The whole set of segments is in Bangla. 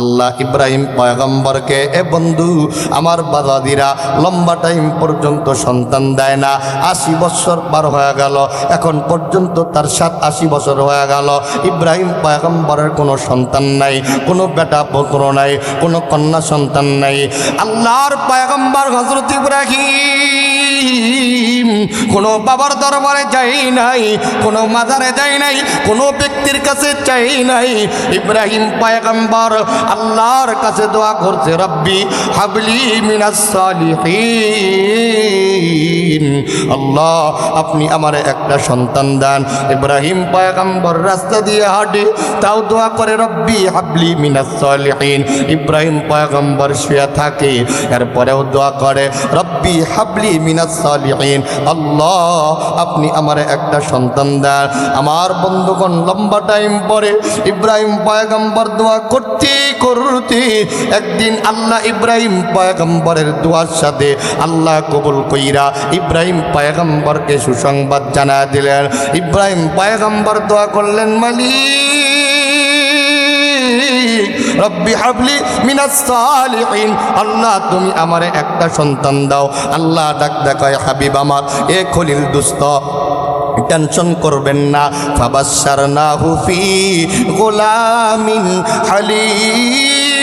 আল্লাহ ইব্রাহিম পয়গম্বরকে, এ বন্ধু, আমার বাদাদিরা লম্বা টাইম পর্যন্ত সন্তান দেয় না। আশি বছর পার হয়ে গেল, এখন পর্যন্ত তার সাত আশি বছর হয়ে গেল। ইব্রাহিম পয়গম্বরের কোনো সন্তান নাই, কোনো বেটা পুত্র নাই, কোনো কন্যা সন্তান নাই। আল্লাহর পয়গম্বর হজরত ইব্রাহিম কোনো বাবার দরবারে যাই নাই, কোনো মাজারে যাই নাই, কোনো ব্যক্তির কাছে চাই নাই। ইব্রাহিম পয়গম্বর আল্লাহর কাছে দোয়া করছে, রব্বি হাবলি মিনাস সালিহিন। আল্লাহ, আপনি আমার একটা সন্তান দেন। ইব্রাহিম পয়গম্বর রাস্তা দিয়ে হাঁটে, তাও দোয়া করে, রব্বি হাবলি মিনাস সালিহিন। ইব্রাহিম পয়গম্বর শুয়ে থাকে, এরপরেও দোয়া করে, রব্বি হাবলি মিনাস সালিহিন। আল্লাহ, আপনি আমার একটা সন্তান দেন। আমার বন্ধুগণ লম্বা টাইম পরে ইব্রাহিম পয়গম্বর দোয়া করতে করতে একদিন আল্লাহ ইব্রাহিম পয়গম্বরের দোয়ার সাথে আল্লাহ কবুল কইরা ইব্রাহিম পয়গম্বরকে সুসংবাদ জানা দিলেন। ইব্রাহিম পয়গম্বর দোয়া করলেন, মালিক রব্বি হাবলি মিনাস সালিহিন। আল্লাহ, তুমি আমারে একটা সন্তান দাও। আল্লাহ ডাক দেখায়, হাবিব আমার, এ খলিল দুস্থ টেনশন করবেন না। ফাবাসার না হুফি গোলামিন হালিম।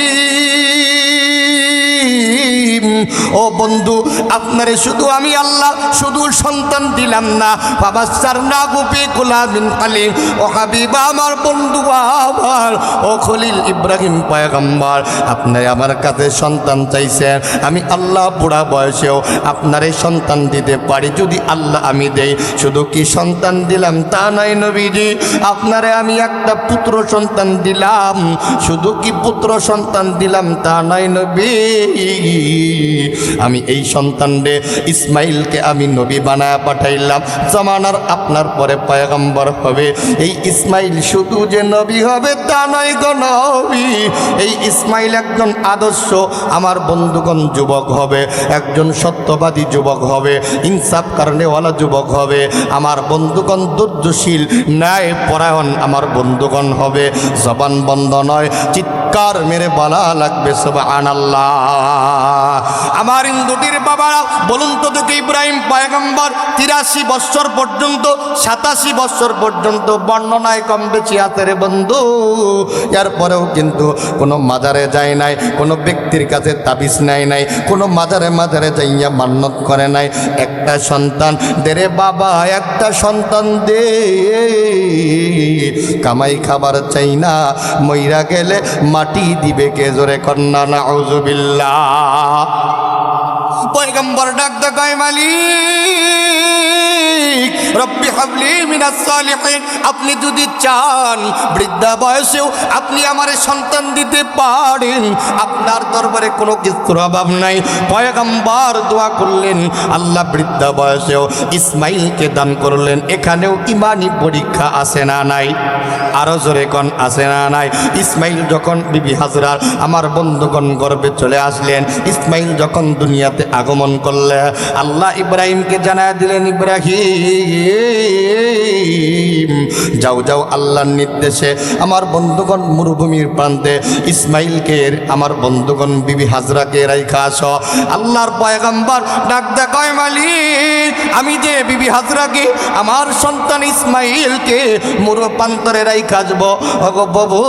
ও বন্ধু, আপনারে শুধু আমি আল্লাহ, শুধু সন্তান দিলাম না। বাবাসার না গুপি গোলামিন হালিম ও হাবিবা আমার বন্ধু আমার ও খলিল ইব্রাহিম পয়গম্বর, আপনারে আমার কাছে সন্তান চাইছেন। আমি আল্লাহ বুড়া বয়সেও আপনারে সন্তান দিতে পারি, যদি আল্লাহ আমি দেই। শুধু কি সন্তান দিলাম তা নাই নবীজি, আপনারে আমি একটা পুত্র সন্তান দিলাম। শুধু কি পুত্র সন্তান দিলাম তা নয় নবী আমি এই সন্তান রে ইসমাইলকে আমি নবী বানায় পাঠাইলাম। জমানার আপনার পরে পয়গম্বর হবে। এই ইসমাইল শুধু যে নবী হবে তা নয় গো নবী। এই ইসমাইল একজন আদর্শ, আমার বন্ধুগণ যুবক হবে, একজন সত্যবাদী যুবক হবে, ইনসাফ কারণেওয়ালা যুবক হবে, আমার বন্ধুগণ দুর্যশীল ন্যায় পরায়ণ আমার বন্ধুগণ হবে। জবান বন্ধ নয়, চিৎকার মেরে বলা লাগবে সব আনাল্লাহ আমার ইন্দুটির বাবারা বলুন তো দেখি ইব্রাহিম পয়গম্বর তিরাশি বৎসর পর্যন্ত, সাতাশি বৎসর পর্যন্ত বর্ণনায় কম বেশি আছে রে বন্ধু। এরপরেও কিন্তু কোনো মাজারে যায় নাই, কোনো ব্যক্তির কাছে তাবিজ নেয় নাই, কোনো মাজারে মাজারে যাইয়া মান্যত করে নাই। একটা সন্তান দেরে বাবা, একটা সন্তান দে। কামাই খাবার চাই না, মইরা গেলে মাটি দিবে কে জোরে কন্যা না পয়গম্বর ডাক দেখায় মালিক, রব্বি হাবলি মিনাস সালিহিন। আপনি যদি চান বৃদ্ধা বয়সেও আপনি আমার সন্তান দিতে পারেন, আপনার দরবারে কোনো কিছুর অভাব নাই। পয়গম্বর দোয়া করলেন, আল্লাহ বৃদ্ধা বয়সেও ইসমাইলকে দান করলেন। এখানেও ইমানি পরীক্ষা আছে না নাই? আরও জোরে কন, আছে না নাই? ইসমাইল যখন বিবি হাজরার, আমার বন্ধুগণ গর্বে চলে আসলেন। ইসমাইল যখন দুনিয়াতে আগমন করলে আল্লাহ ইব্রাহিমকে জানায় দিলেন, ইব্রাহিম, যাও যাও আল্লাহর নির্দেশে আমার বন্ধুগণ মরুভূমির প্রান্তে ইসমাইলকে, আমার বন্ধুগণ বিবি হাজরাকে রাইখা আস। আল্লাহর পয়গম্বর ডাক দেখায় মালিক, আমি যে বিবি হাজরাকে, আমার সন্তান ইসমাইলকে মুরু প্রান্তরে রাইখা আসব। অগো বাবু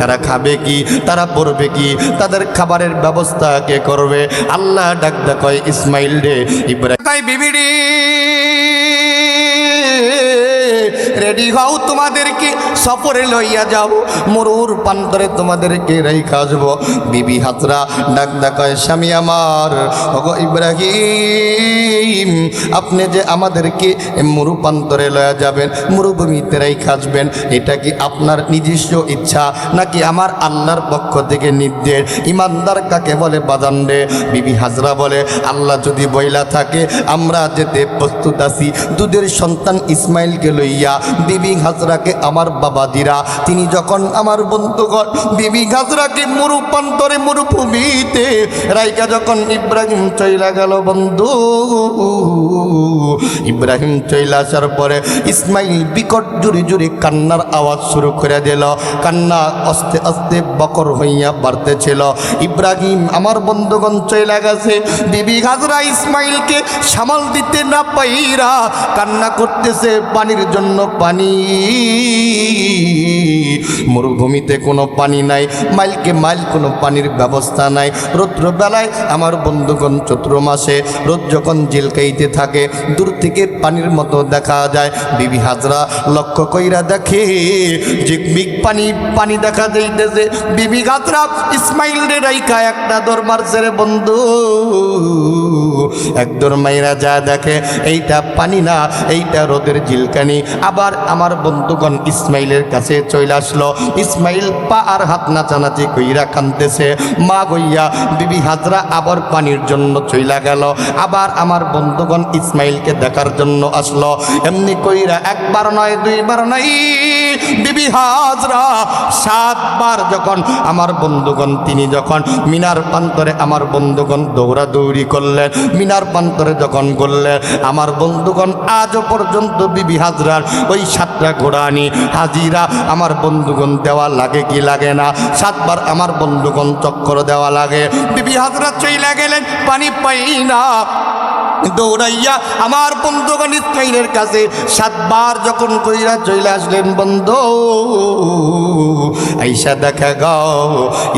তারা খাবে কি? তারা পড়বে কি? তাদের খাবারের ব্যবস্থা কে করবে? আল্লাহ ডাক কয় ইসমাইল রে, ইব্রাহিম। বিবিডি রেডি হও তোমাদেরকে সফরে লইয়া যাও মরুর প্রান্তরে তোমাদেরকে রেখে আসব। বিবি হাতরা ডাক ডাকায়, স্বামী আমার, ওগো ইব্রাহিম, আপনি যে আমাদেরকে মরু প্রান্তরে লয়া যাবেন, মরুভূমিতে রেখে আসবেন, এটা কি আপনার নিজস্ব ইচ্ছা, নাকি আমার আল্লাহর পক্ষ থেকে নির্দেশ? ইমানদার কাকে বলে বাজান রে? বিবি হাজরা বলে, আল্লাহ যদি বইলা থাকে, আমরা যেতে প্রস্তুত আছি। দুধের সন্তান ইসমাইলকে লইয়া বিবি হাজরাকে আমার বাবা দিরা। তিনি যখন আমার বন্ধুগণ বিবি হাজরাকে মরুপান্তরে মরুভূমিতে রাইকা যখন ইব্রাহিম চইলা গেল বন্ধু, ইব্রাহিম চইলা আসার পরে ইসমাইল বিকট জুড়ে জুড়ে কান্নার আওয়াজ শুরু করে দিল। কান্না আস্তে আস্তে বকর হইয়া বাড়তেছিল। ইব্রাহিম আমার বন্ধুগণ চইলা গেছে। বিবি হাজরা ইসমাইলকে সামাল দিতে না পাইরা কান্না করতেছে পানির জন্য পানি। মরুভূমিতে কোনো পানি নাই, মাইলকে মাইল কোনো পানির ব্যবস্থা নাই। রৌদ্র বেলায় আমার বন্ধুগণ চৈত্র মাসে রোদ যখন জিলকাইতে থাকে, দূর থেকে পানির মতো দেখা যায়। বিবি হাজরা লক্ষ্য কইরা দেখে, যে মিগ পানি পানি দেখা যাইতেছে। বিবি হাজরা ইসমাইল রে রাইকা একটা দর মারছে রে বন্ধু। এক দর মাইরা যা দেখে, এইটা পানি না, এইটা রোদের জিলকানি। আবার আমার বন্ধুগণ ইসমাইলের কাছে চলে আসলো। ইসমাইল পা আর হাত নাচানাচি কইরা কানতেছে মা গইয়া, বিবি হাজরা আবার পানির জন্য চইলা গেল। আবার আমার বন্ধুগণ ইসমাইলকে দেখার জন্য আসলো। এমনি কইরা একবার নয়, দুইবার নাই বিবি হাজরা সাতবার যখন আমার বন্ধুগণ, তিনি যখন মিনার প্রান্তরে আমার বন্ধুগণ দৌড়াদৌড়ি করলেন, মিনার প্রান্তরে যখন করলেন আমার বন্ধুগণ আজও পর্যন্ত বিবি হাজরার ওই সাতটা ঘোড়ানি, হাজিরা আমার বন্ধুগণ দেওয়া লাগে কি লাগে না? সাতবার আমার বন্ধুগণ চক্কর দেওয়া লাগে। বিবি হাজরা চইলা গেলেন, পানি পাই না। দৌড়াইয়া আমার বন্ধুগণ ইসমাইলের কাছে সাতবার যখন কইরা চলে আসলেন, বন্ধু, আইসা দেখা গাও,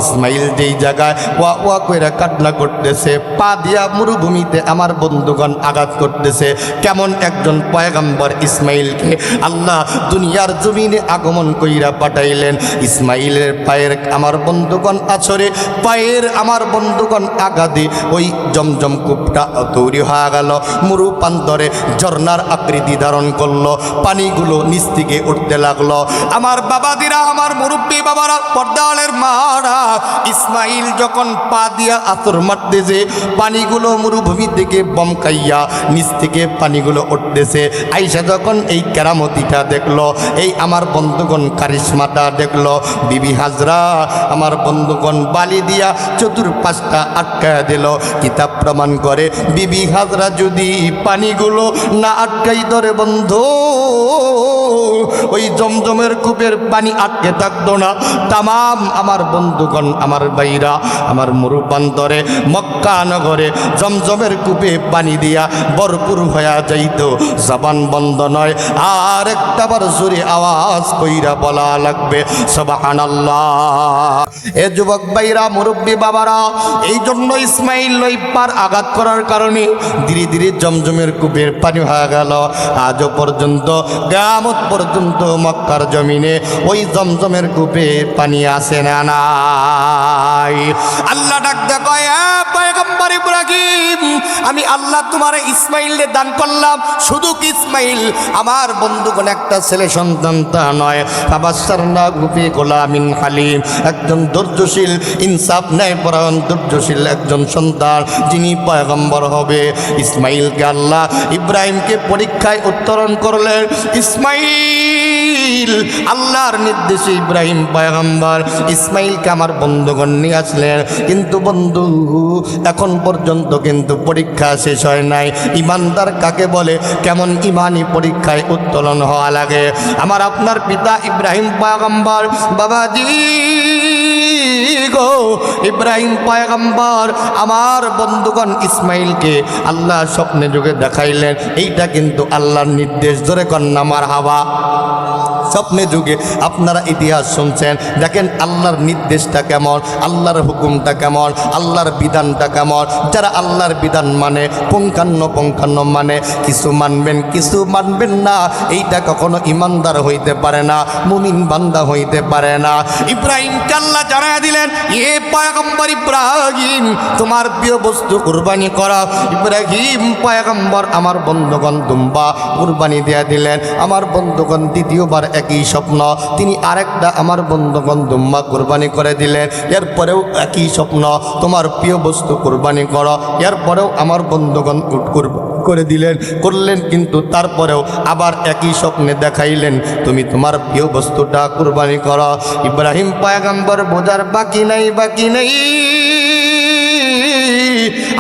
ইসমাইল যেই জায়গায় ওয়া ওয়া কইরা কাটলা করতেছে, পা দিয়া মরুভূমিতে আমার বন্ধুগণ আঘাত করতেছে, কেমন একজন পয়গাম্বর ইসমাইলকে আল্লাহ দুনিয়ার জমিনে আগমন কইরা পাঠাইলেন। ইসমাইলের পায়ের আমার বন্ধুগণ আছরে, পায়ের আমার বন্ধুগণ আঘাতে ওই জমজম কূপটা তৈরি হয়ে গেল মুরু প্রান্তরে ঝর্নার আকৃতি ধারণ করল। পানিগুলো নিচ থেকে উঠতে লাগল। আমার বাবাদিরা, আমার মুরব্বী বাবারা, পর্দালের মারা, ইসমাইল যখন পা দিয়া আতর মারতেছে, পানিগুলো মরুভূমি থেকে বমকাইয়া নিচ থেকে পানিগুলো উঠতেছে। আইসা যখন এই কেরামতিটা দেখল, এই আমার বন্ধুগণ কারিশ্মাটা দেখল। বিবি হাজরা, আমার বন্ধুগণ বালি দিয়া চতুর্পাশটা আটকায় দিল। কিতাব প্রমাণ করে বিবি হাজরা যদি পানিগুলো না আটকাই ধরে বন্ধু। ওই জমজমের কূপের পানি আটকে থাকতো না। তামাম আমার বন্ধুগণ, আমার বাইরা আমার মরুপান্তরে মক্কা নগরে জমজমের কূপে পানি দিয়া ভরপুর হয়ে যাইত। জবান বন্ধ নয়, আর একটা বার জোরে আওয়াজ কইরা বলা লাগবে এ যুবক বাইরা মুরব্বী বাবারা এই জন্য ইসমাইল ওই পার আঘাত করার কারণে ধীরে ধীরে জমজমের কূপের পানি হয়ে গেল। আজও পর্যন্ত গ্রামত পর্যন্ত মক্কার জমিনে ওই জমজমের কূপে পানি আসে না নাই। আল্লাহ ডাক দেখো পয়গম্বর ইব্রাহিম, আমি আল্লাহ তোমার ইসমাইলে দান করলাম। শুধু কি ইসমাইল? আমার বন্ধুগণ, একটা ছেলে সন্তান তা নয়। আবাসারনা গুপি গোলামিন হালিম। একজন ধৈর্যশীল, ইনসাফ ন্যায় পরায়ণ ধৈর্যশীল একজন সন্তান, যিনি পয়গম্বর হবে। ইসমাইলকে আল্লাহ ইব্রাহিমকে পরীক্ষায় উত্তরণ করলেন। ইসমাইল! আল্লাহর নির্দেশে ইব্রাহিম পয়গম্বর ইসমাইলকে আমার বন্ধুগণ নিয়ে আসলেন। কিন্তু বন্ধু, এখন পর্যন্ত কিন্তু পরীক্ষা শেষ হয় নাই। ইমানদার কাকে বলে? কেমন ইমানই পরীক্ষায় উত্তোলন হওয়া লাগে? আমার আপনার পিতা ইব্রাহিম পয়গম্বর, বাবাজি গো, ইব্রাহিম পয়গম্বর, আমার বন্ধুগণ ইসমাইলকে আল্লাহ স্বপ্নে যুগে দেখাইলেন। এইটা কিন্তু আল্লাহর নির্দেশ। ধরে কন্যা মার হাওয়া। স্বপ্নে যুগে আপনারা ইতিহাস শুনছেন। দেখেন আল্লাহর নির্দেশটা কেমন, আল্লাহর হুকুমটা কেমন, আল্লাহর বিধানটা কেমন। যারা আল্লাহর বিধান মানে পুঙ্খান্ন পুঙ্খান্ন মানে কিছু মানবেন কিছু মানবেন না, এইটা কখনো ইমানদার হইতে পারে না, মুমিন বান্দা হইতে পারে না। ইব্রাহিম কাল্লা জানায় দিলেন এ পয়গম্বর ইব্রাহিম, তোমার প্রিয় বস্তু কুরবানি করা। ইব্রাহিম পয়গম্বর আমার বন্ধুগণ দুম্বা কুরবানি দেয়া দিলেন। আমার বন্ধুগণ দ্বিতীয়বার একই স্বপ্ন। তিনি আরেকটা আমার বন্ধুগণ দুম্বা কুরবানি করে দিলেন। এরপরেও একই স্বপ্ন, তোমার প্রিয় বস্তু কুরবানি করো। এরপরেও আমার বন্ধুগণ কুরবানি করে দিলেন, করলেন কিন্তু তারপরেও আবার একই স্বপ্নে দেখাইলেন, তুমি তোমার প্রিয় বস্তুটা কুরবানি কর। ইব্রাহিম পায়গাম্বর, বোঝার বাকি নাই, বাকি নেই।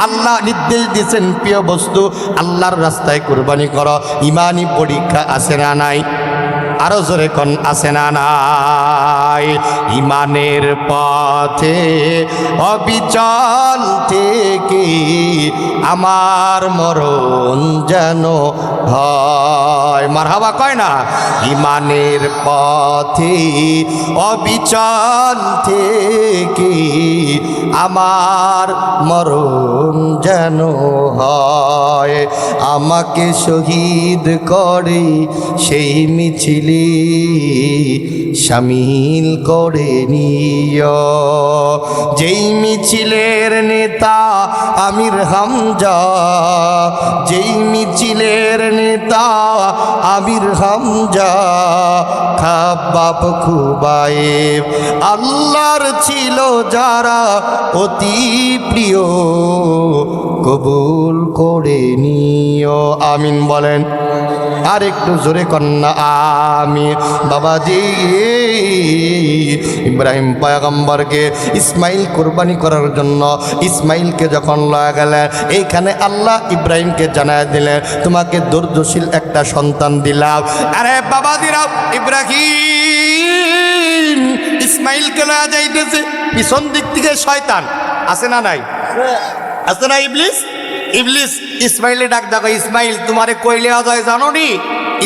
আল্লাহ নির্দেশ দিয়েছেন, প্রিয় বস্তু, আল্লাহর রাস্তায় কুরবানি কর। ইমানই পরীক্ষা আসে না নাই? আরও জোরে কন, আছে না নাই? ইমানের পথে অবিচল থেকে আমার মরণ যেন হয়। মারহাবা কয় না? ইমানের পথে অবিচল থেকে আমার মরণ যেন হয়। আমাকে শহীদ করে সেই মিছিলে সামিল করে নিয়। যেই মিছিলের নেতা আমির হামজা যেই মিছিলের নেতা আমির হামজা খাবাব খুবায়েব আল্লাহর ছিল যারা অতি প্রিয়, কবুল করে নিও। আমিন বলেন। আর একটু জোরে কন্যা, আমি বাবাজি। ইব্রাহিম পয়গম্বরকে ইসমাইল কোরবানি করার জন্য ইসমাইলকে যখন লয়া গেলেন, এইখানে আল্লাহ ইব্রাহিমকে জানায় দিলেন, তোমাকে দুর্দশীল একটা সন্তান দিলাম। আরে বাবা দিলাম ইব্রাহিম! ইসমাইলকে লয়া যাইতেছে পিছন দিক থেকে শয়তান। আছে না নাই? আছে না ইবলিস? ইবলিস, ইসমাইলে ডাক দেখো, ইসমাইল, তোমারে কই কইলে যায় জানো নি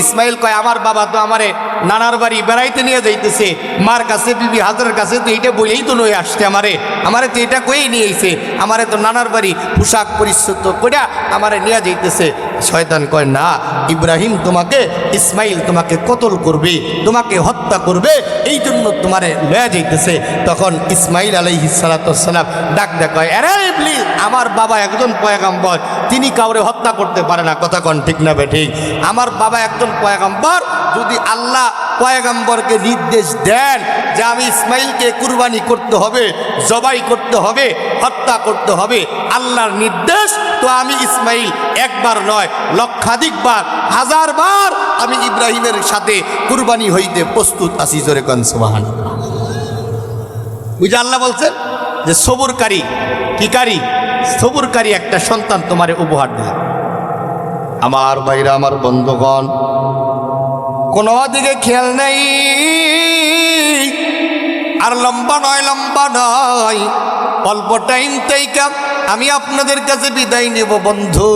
ইসমাইল কয়, আমার বাবা তো আমারে নানার বাড়ি বেড়াইতে নিয়ে যাইতেছে। মার কাছে বিবি, হাজারের কাছে তো এইটা বলেই তো নই আসছে আমারে। আমারে তো এটা কয়েই নিয়েছে আমারে তো নানার বাড়ি পোশাক পরিচ্ছদ কইরা আমারে নিয়ে যাইতেছে। শয়তান কয়, না, ইব্রাহিম তোমাকে, ইসমাইল তোমাকে কতল করবে, তোমাকে হত্যা করবে এই জন্য তোমারে লয়া যাইতেছে। তখন ইসমাইল আলাইহিস সালাম ডাক দেখায় আরে ইবলিস আমার বাবা একজন পয়গাম্বর, তিনি কাউরে হত্যা করতে পারে না। কথা কন ঠিক না ঠিক আমার বাবা একজন পয়গাম্বর, যদি আল্লাহ পয়গাম্বরকে নির্দেশ দেন যে আমি ইসমাইলকে কুরবানি করতে হবে, জবাই করতে হবে, হত্যা করতে হবে, আল্লাহর নির্দেশ, তো আমি ইসমাইল একবার নয় লক্ষাধিকবার হাজারবার আমি ইব্রাহিমের সাথে কুরবানি হইতে প্রস্তুত আছি জোরে কন বুঝে আল্লাহ বলছেন যে সবুরকারী, কিকারী, সবুরকারী একটা সন্তান তোমারে উপহার দিলাম আমার ভাইরা, আমার বন্ধুগণ, কোনো দিকে খেয়াল নেই। আর লম্বা নয় লম্বা নয়। অল্প টাইম থেকে আমি আপনাদের কাছে বিদায় নেব, বন্ধু।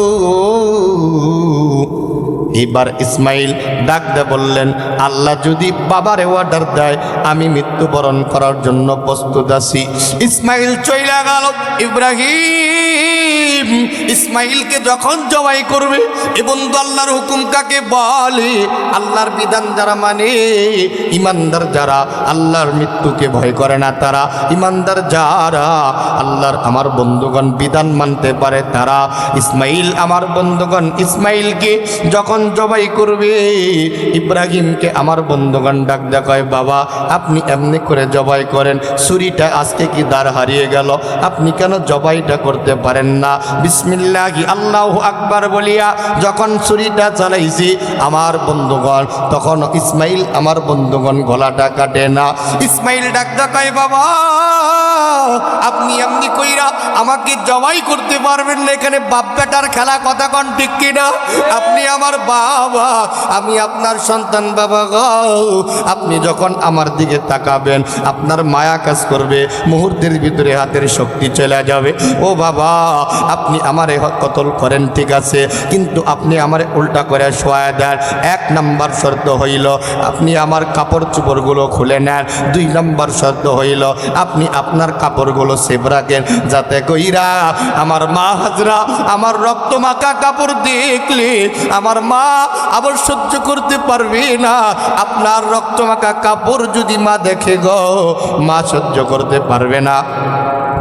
এবার ইসমাইল ডাক দে বললেন, আল্লাহ যদি বাবারে অর্ডার দেয়, আমি মৃত্যুবরণ করার জন্য প্রস্তুত আছি। ইসমাইল চইলা গেল, ইব্রাহিম। ইসমাইলকে যখন জবাই করবে এবং আল্লাহর হুকুম কাকে বলে? আল্লাহর বিধান যারা মানে ইমানদার যারা আল্লাহর মৃত্যুকে ভয় করে না তারা, ইমানদার যারা আল্লাহর আমার বন্ধুগণ বিধান মানতে পারে তারা। ইসমাইল আমার বন্ধুগণ ইসমাইলকে যখন জবাই করবে, ইব্রাহিমকে আমার বন্ধুগণ ডাক দেখায় বাবা, আপনি এমনি করে জবাই করেন। ছুরিটা আজকে কি দাঁড় হারিয়ে গেল? আপনি কেন জবাইটা করতে পারেন না? বিসমিল্লাহি, আল্লাহ আকবার বলিয়া যখন ছুরিটা চালাইছি, আমার বন্ধুগণ, তখন ইসমাইল আমার বন্ধুগণ গলাটা কাটে না। ইসমাইল ডাক দেখায় বাবা, আপনি এমনি কইরা আমাকে জবাই করতে পারবেন না, এখানে বাপ বেটার খেলা কথা কন ঠিক কিনা? আপনি আমার বাবা, আমি আপনার সন্তান, বাবা গো। আপনি যখন আমার দিকে তাকাবেন, আপনার মায়া কাজ করবে, মুহূর্তের ভিতরে হাতের শক্তি চলে যাবে। ও বাবা আপনি আমারে কতল করেন, ঠিক আছে? কিন্তু আপনি আমারে উল্টা করে শোয়া দেন। এক নাম্বার শর্ত হইল, আপনি আমার কাপড় চোপড়গুলো খুলে নেন। দুই নাম্বার শর্ত হইল, আপনি আপনার কাপড়গুলো সেভ রাখেন। যাতে কইরা আমার মা হাজরা, আমার রক্ত মাখা কাপড় দেখলে আমার মা আবার সহ্য করতে পারবে না। আপনার রক্ত মাখা কাপড় যদি মা দেখে গো, মা সহ্য করতে পারবে না।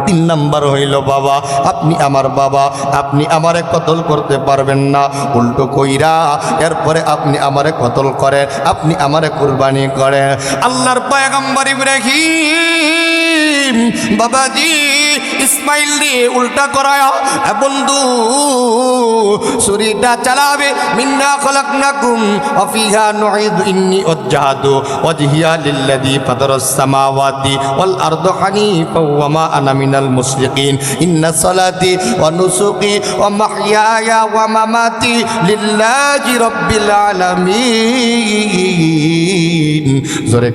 তিন নাম্বার হইল বাবা, আপনি আমার বাবা, আপনি আমারে কতল করতে পারবেন না। উল্টো কইরা, এরপরে আপনি আমারে কতল করেন, আপনি আমারে কুরবানি করেন। আল্লাহর পয়গম্বর ইব্রাহিম বাবাজি ইসমাইল দিয়ে উল্টা করায় বন্ধু ছুরিটা চালাবে। মিন্না খলাকনাকুম, অফিহা নুঈদ ইন্নি ওয়াজ্জাহাতু ওয়াজহিয়া লিল্লাযী ফাতারাস সামাওয়াতি ওয়াল আরদা হানিফা ওয়া মা আনা মিনাল মুশরিকিন ইন্না সালাতি ওয়া নুসুকি ওয়া মাহইয়ায়া ওয়া মামাতি লিল্লাহি রাব্বিল আলামিন। জোরে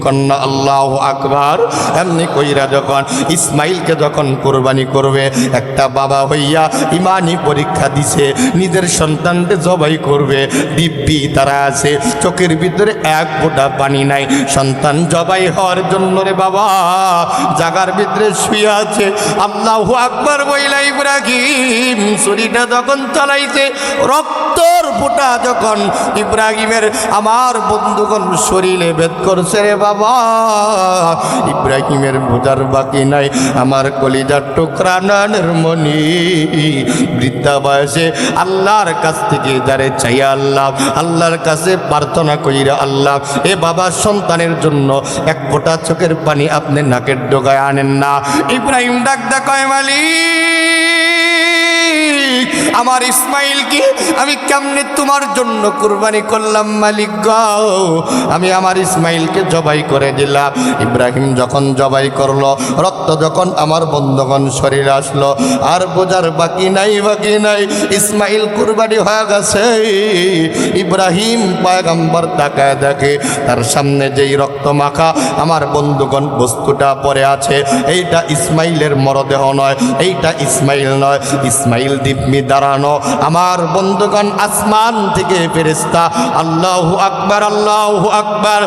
আল্লাহু আকবার। এমনি কইরা যখন ইসমাইলকে যখন কোরবানি করবে, একটা বাবা হইয়া ইমানি পরীক্ষা দিছে, নিজের সন্তানকে জবাই করবে। দিব্যি তারা আছে, চোখের ভিতরে এক ফোঁটা পানি নাই। সন্তান জবাই হওয়ার জন্য রে বাবা, জাগার ভিতরে শুয়ে আছে। আল্লাহু আকবার বইলা ইব্রাহিম, ছুরিটা যখন চালাইছে, রক্তর ফোঁটা যখন ইব্রাহিমের আমার বন্ধুগণ শরীরে ভেদ করছে রে বাবা, ইব্রাহিমের বোঝার বাকি নাই। আমার কলিজার টুকরা নানের মনি বৃদ্ধা বয়সে আল্লাহর কাছ থেকে যারে চাই আল্লাহ, আল্লাহর কাছে প্রার্থনা কইরা আল্লাহ, এ বাবার সন্তানের জন্য এক ফোঁটা চোখের পানি আপনি নাকের ডোগায় আনেন না। ইব্রাহিম ডাক কয় মালিক। আমার ইসমাইলকে আমি কেমনে তোমার জন্য কুরবানি করলাম, মালিক গাও আমি আমার ইসমাইলকে জবাই করে দিলাম। ইব্রাহিম যখন জবাই করল, রক্ত যখন আমার বন্ধগণ শরীরে আসলো, আর বোঝার বাকি নাই বাকি নাই, ইসমাইল কুরবানি হয়ে গেছে। ইব্রাহিম পয়গম্বর তাকায় দেখে, তার সামনে যেই রক্ত মাখা আমার বন্ধুগণ বস্তুটা পরে আছে, এইটা ইসমাইলের মরদেহ নয়, এইটা ইসমাইল নয়। ইসমাইল দিব্যি দাঁড়ানো আমার বন্ধুগণ, আসমান থেকে ফেরেস্তা আল্লাহু আকবার আল্লাহু আকবার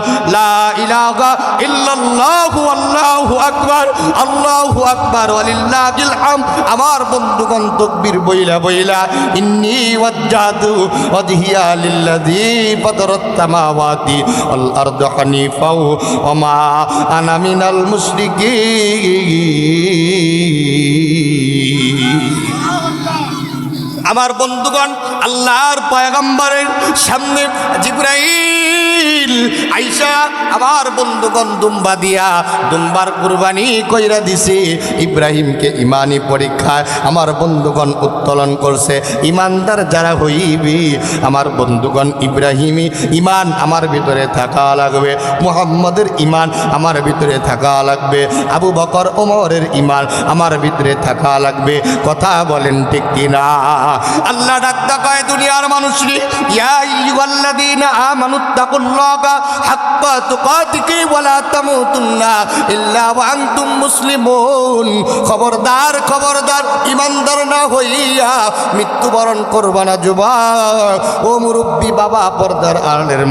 আল্লাহু আকবার আল্লাহু আকবার আমার বন্ধুগণ, তাকবীর বইলা বইলা, ইন্নী ওয়াজ্জাতু আমার বন্ধুগণ, আল্লাহর পয়গম্বরের সামনে জিব্রাইল আইসা আমার বন্ধুগণ দুম্বা দিয়া দুম্বার কুরবানি কইরা দিছে। ইব্রাহিমকে ইমানি পরীক্ষায় আমার বন্ধুগণ উত্তোলন করছে। ইমানদার যারা হইবি, আমার বন্ধুগণ ইব্রাহিমী ইমান আমার ভিতরে থাকা লাগবে। মুহাম্মদের ইমান আমার ভিতরে থাকা লাগবে। আবু বকর ওমরের ইমান আমার ভিতরে থাকা লাগবে। কথা বলেন ঠিক কিনা? আল্লাহ ডাক্তা কয় দুনিয়ার মানুষ রে ও বাবা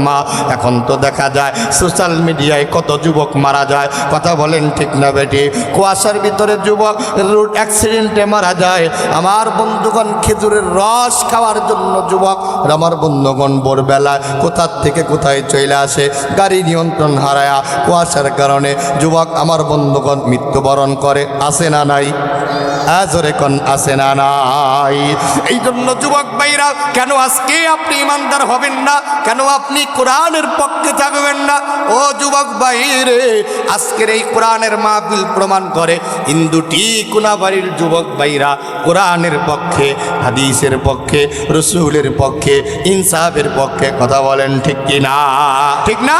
মা, এখন তো দেখা যায় সোশ্যাল মিডিয়ায় কত যুবক মারা যায়। কথা বলেন ঠিক না বেটি? কুয়াশার ভিতরে যুবক রোড অ্যাক্সিডেন্টে মারা যায়। আমার বন্ধুগণ খেজুরের রস খাওয়ার জন্য যুবক আমার বন্ধুগণ ভোরবেলায় কোথার থেকে কোথায় চলে আসে, গাড়ি নিয়ন্ত্রণ হারায়া কুয়াশার কারণে যুবক, আমার বন্ধুগণ মৃত্যুবরণ করে, আসে না নাই? কেন আজকে আপনি ইমানদার না? কেন আপনি কোরআনের পক্ষে থাকবেন না? ও যুবক আজকের এই মাহফিল প্রমাণ করে হিন্দুটি কোনাবাড়ির যুবক ভাইরা কোরআনের পক্ষে হাদিসের পক্ষে, রসুলের পক্ষে, ইনসাফের পক্ষে কথা বলেন, ঠিক কি না? ঠিক না?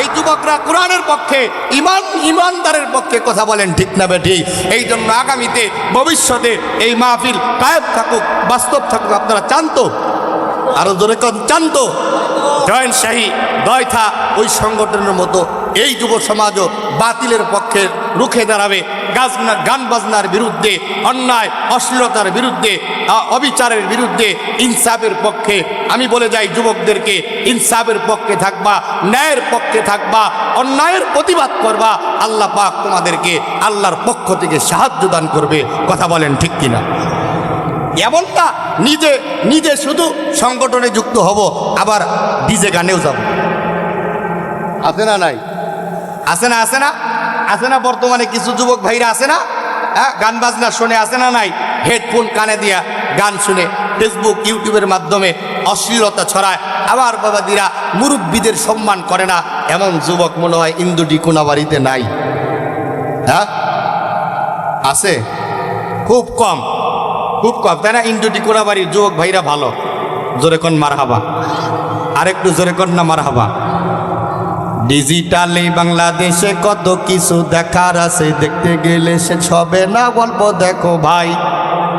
এই যুবকরা কোরআনের পক্ষে ইমান ইমানদারের পক্ষে কথা বলেন, ঠিক না বেটি এই জন্য আগামীতে, ভবিষ্যতে এই মাহফিল কায়েব থাকুক, বাস্তব থাকুক, আপনারা চান তো আরও জোরে চান তো জয়েন্ট শাহী দয়থা ওই সংগঠনের মতো এই যুব সমাজও বাতিলের পক্ষে রুখে দাঁড়াবে। গাজনা গান বাজনার বিরুদ্ধে, অন্যায়, অশ্লীলতার বিরুদ্ধে অবিচারের বিরুদ্ধে ইনসাফের পক্ষে আমি বলে যাই যুবকদেরকে, ইনসাফের পক্ষে থাকবা, ন্যায়ের পক্ষে থাকবা, অন্যায়ের প্রতিবাদ করবা, আল্লাহ পাক তোমাদেরকে আল্লাহর পক্ষ থেকে সাহায্য দান করবে। কথা বলেন ঠিক কিনা? এমন না নিজে নিজে শুধু সংগঠনে যুক্ত হব, আবার ডিজে গানেও যাব। আছে না নাই? আছে না আছে না? আছে না? বর্তমানে কিছু যুবক ভাইরা আছে না? হ্যাঁ গান বাজনা শুনে আছে না নাই? হেডফোন কানে দিয়া গান শুনে ফেসবুক ইউটিউবের মাধ্যমে অশ্লীলতা ছড়ায়। আবার বাবাদিরা মুরব্বীদের সম্মান করে না। এমন যুবক মনে হয় ইন্দুডি কোনাবাড়িতে নাই। হ্যাঁ? আছে? খুব কম। খুব কম। তাই না? ইন্ডুটি কোড়াবাড়ির যুবক ভাইরা ভালো। জোরে কোন মার হাবা আরেকটু জোরে কোন না মার হাবা ডিজিটালে বাংলাদেশে কত কিছু দেখার আছে, দেখতে গেলে সে হবে না গল্প দেখো ভাই।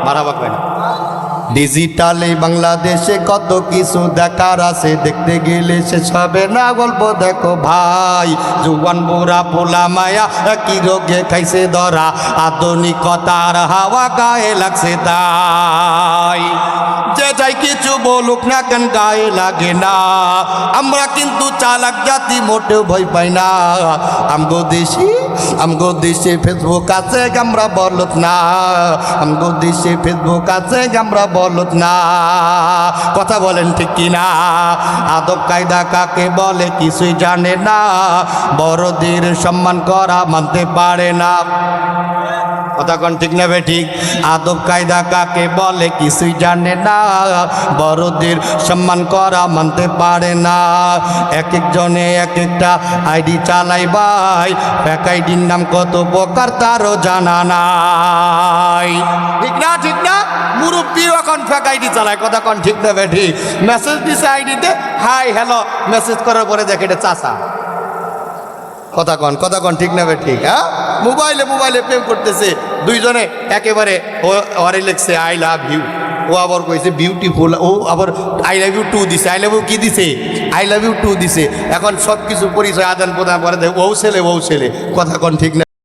মারাবা কয় না ডিজিটালে বাংলাদেশে কত কিছু দেখার আছে, দেখতে গেলে শেষ হবে না গল্প দেখো ভাই। জুয়ান বুড়া, পোলা মায়া কি রোগে খাইছে ধরা, আধুনিকতার হাওয়া গায়ে লাগছে তাই। যাই কিছু বলুক না কেন, গায়ে লাগে না। আমরা কিন্তু চালাক জাতি, মোটেও ভয় পাই না। আমগো দেশি, আমগো দেশে ফেসবুক আছে, আমরা বলত না। আমগো দেশে ফেসবুক আছে, আমরা বলত না। কথা বলেন ঠিক কি না আদব কায়দা কাকে বলে, কিছুই জানে না। বড়দের সম্মান করা মানতে পারে না। কথা কোন ঠিক নেবে ঠিক? আদব কায়দা কাকে বলে, কিছুই জানে না। বড়দের সম্মান করা মানতে পারে না। এক একজনে এক একটা আইডি চালাই ভাই এক আইডির নাম কত প্রকার তারও জানা নাই। ঠিক না ঠিক না? মুরব্বীও এখন ফেক আইডি চালায়, কথা কোন ঠিক নেবে ঠিক মেসেজ দিছে আইডিতে, হাই হ্যালো মেসেজ করার পরে দেখে এটা চাষা কথা কন কথা কন ঠিক না ঠিক হ্যাঁ? মোবাইলে মোবাইলে প্রেম করতেছে। দুইজনে একেবারে ওরে লিখছে আই লাভ ইউ ও আবার কইছে বিউটিফুল ও আবার আই লাভ ইউ টু দিছে। আই লাভ ইউ কি দিছে? আই লাভ ইউ টু দিছে। এখন সব কিছু পরিচয় আদান প্রদান করে দেয়। ও ছেলে ও ছেলে। কথা কন ঠিক না?